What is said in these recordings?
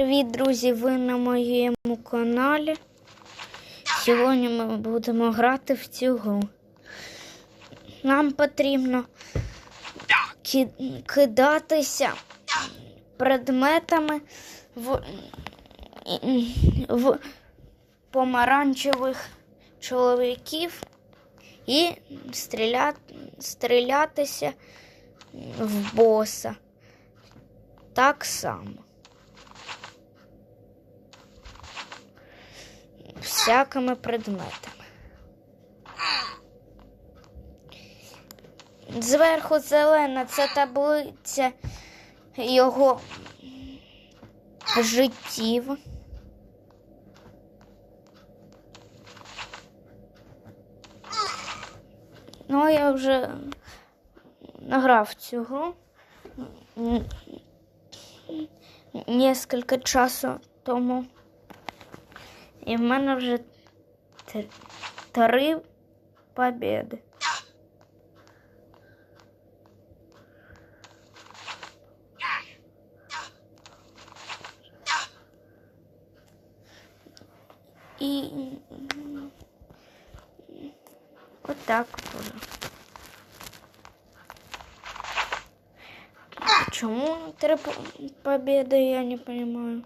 Привіт, друзі! Ви на моєму каналі. Сьогодні ми будемо грати в цю гру. Нам потрібно ки- кидатися предметами в, в помаранчевих чоловіків і стріляти, стрілятися в боса. Так само. Всякими предметами. Зверху зелена це таблиця його життів. Ну, я вже награв цю гру несколько часу тому. І в мене вже т- три побіди. І м, отак буде. Чому три по- побіди, я не понимаю.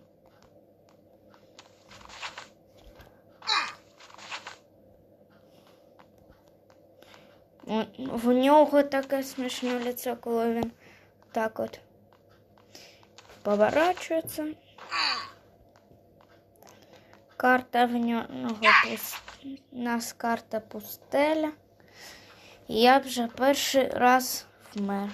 В нього таке смішне лице, коли він так от поворачується. Карта в нього у нас карта пустеля. Я вже перший раз вмер.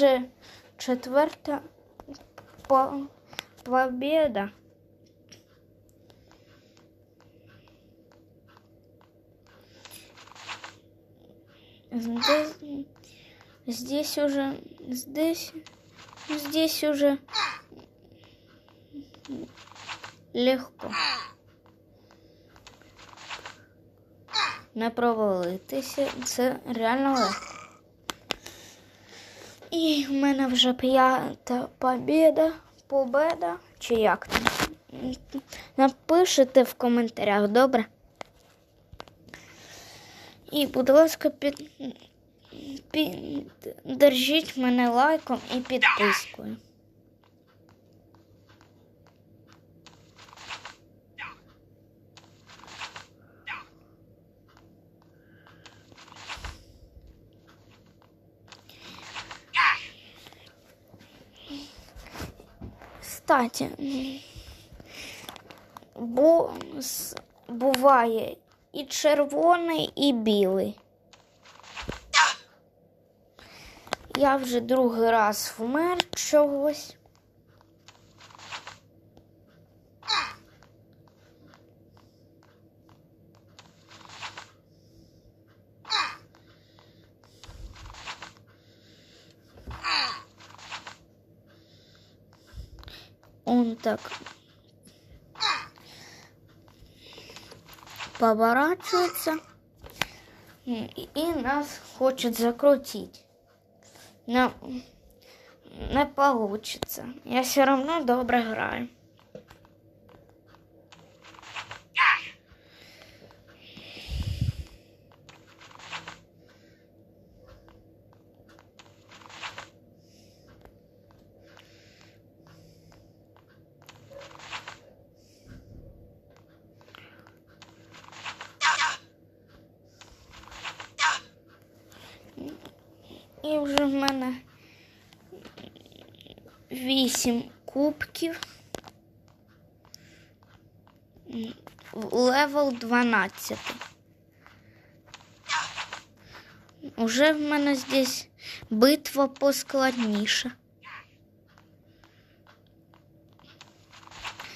Вже четверта по- победа. Здесь, здесь уже, здесь, здесь уже легко. Не провалитися, це реально легко. І в мене вже п'ята побіда, победа, чи як там. Напишите в коментарях, добре? І, будь ласка, під... піддержіть мене лайком і підпискою. Кстати, бо буває і червоний, і білий. Я вже другий раз вмер чогось. Он так поворачивается и и нас хочет закрутить. Но не получится. Я все равно добре граю. І вже в мене вісім кубків. Левел 12. Уже в мене здесь битва поскладніша.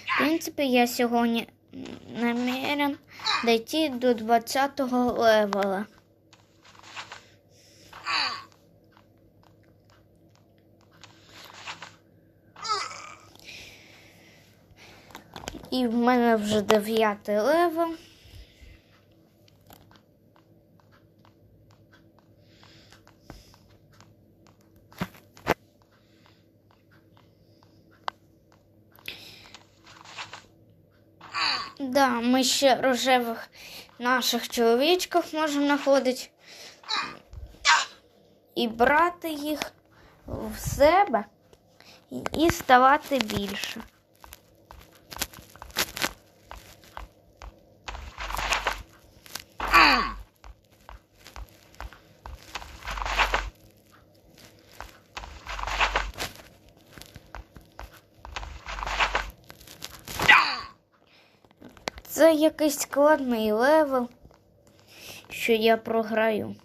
В принципі, я сьогодні м, намірен дійти до 20 левела. І в мене вже дев'ятий левел. Да, ми ще рожевих наших чоловічків можемо знаходити і брати їх в себе і ставати більше. Це якийсь складний левел, що я програю.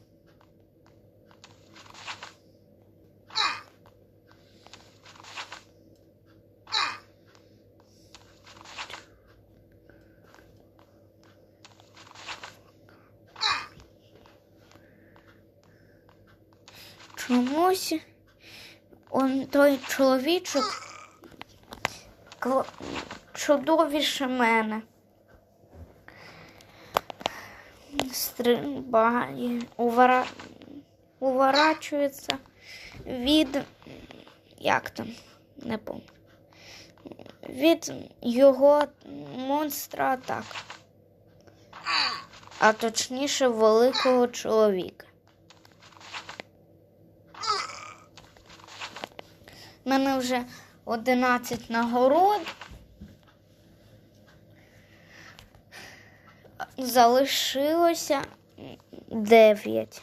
Чомусь он той чоловічок чудовіше мене. Стрибає, увара... уворачується від як там, не пам'ятаю. Від його монстра атак. А точніше великого чоловіка. У мене вже 11 нагород. Залишилося 9.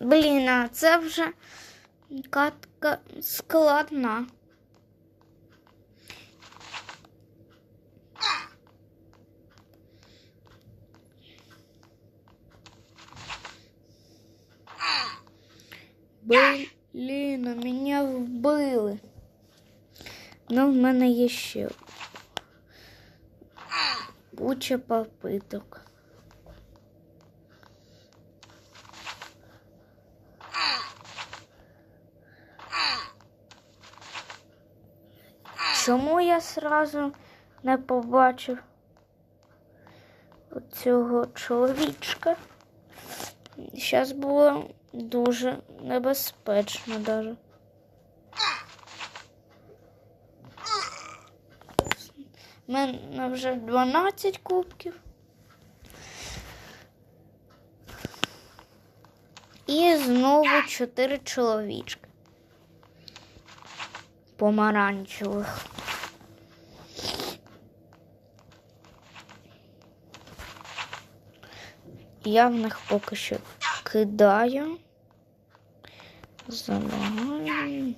Блін, а це вже катка складна. Блін, мене вбили. Ну, в мене є ще куча попиток. Чому я сразу не побачив цього чоловічка? Зараз було дуже небезпечно даже. У мене вже 12 кубків. І знову 4 чоловічки. Помаранчевих. Я в них поки що кидаю. Залагаю.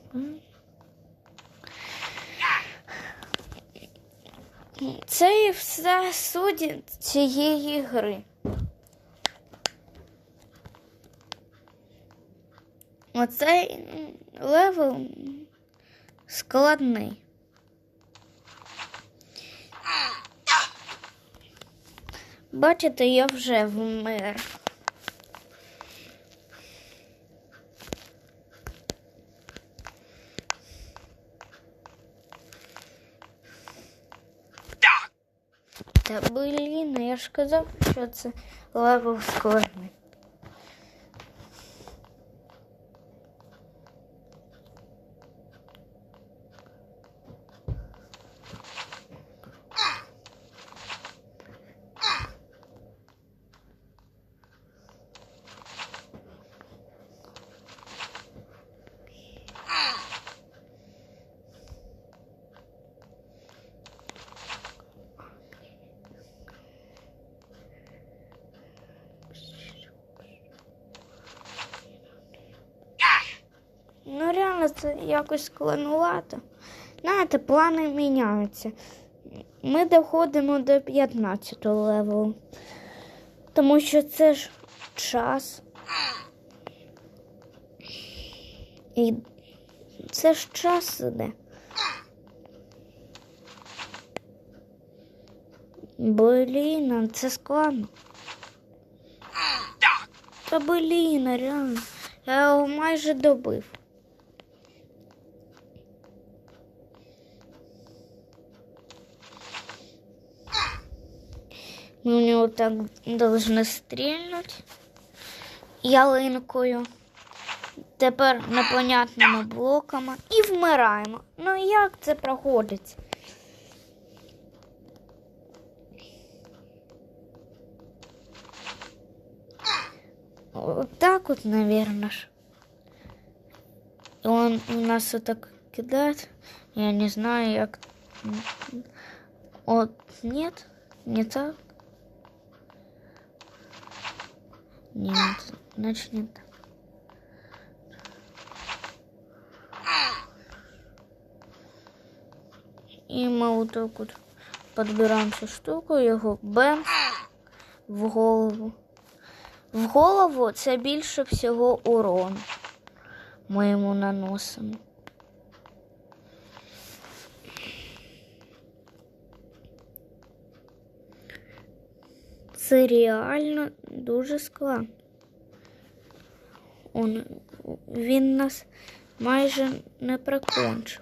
Це і все суді цієї гри. Оцей левел складний. Бачите, я вже вмер. Та блін, я ж казав, що це левел складний. Ну, це якось складнувато. Знаєте, плани міняються. Ми доходимо до 15 левелу. Тому що це ж час. І це ж час іде. Блін, це складно. Та блін, реально. Я його майже добив. В нього так должны стрільнути ялинкою. Тепер непонятними блоками і вмираємо. Ну як це проходить? Вот так вот, наверное. ж. Он у нас вот так кидает. Я не знаю, як. Вот, нет, не так. Нет, значит не так. І ми отак от підбираємо цю штуку, його бем в голову. В голову це більше всього урону ми йому наносимо. Це реально дуже складно. Он, він нас майже не прикончив.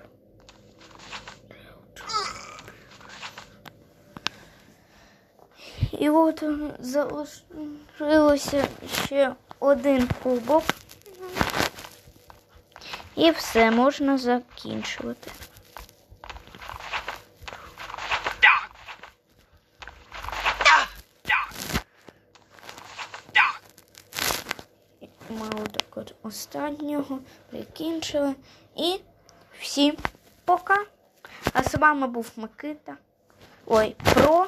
І от залишилося ще один кубок. І все можна закінчувати. Ми отак от останнього прикінчили. І всім пока. А з вами був Микита. Ой, про.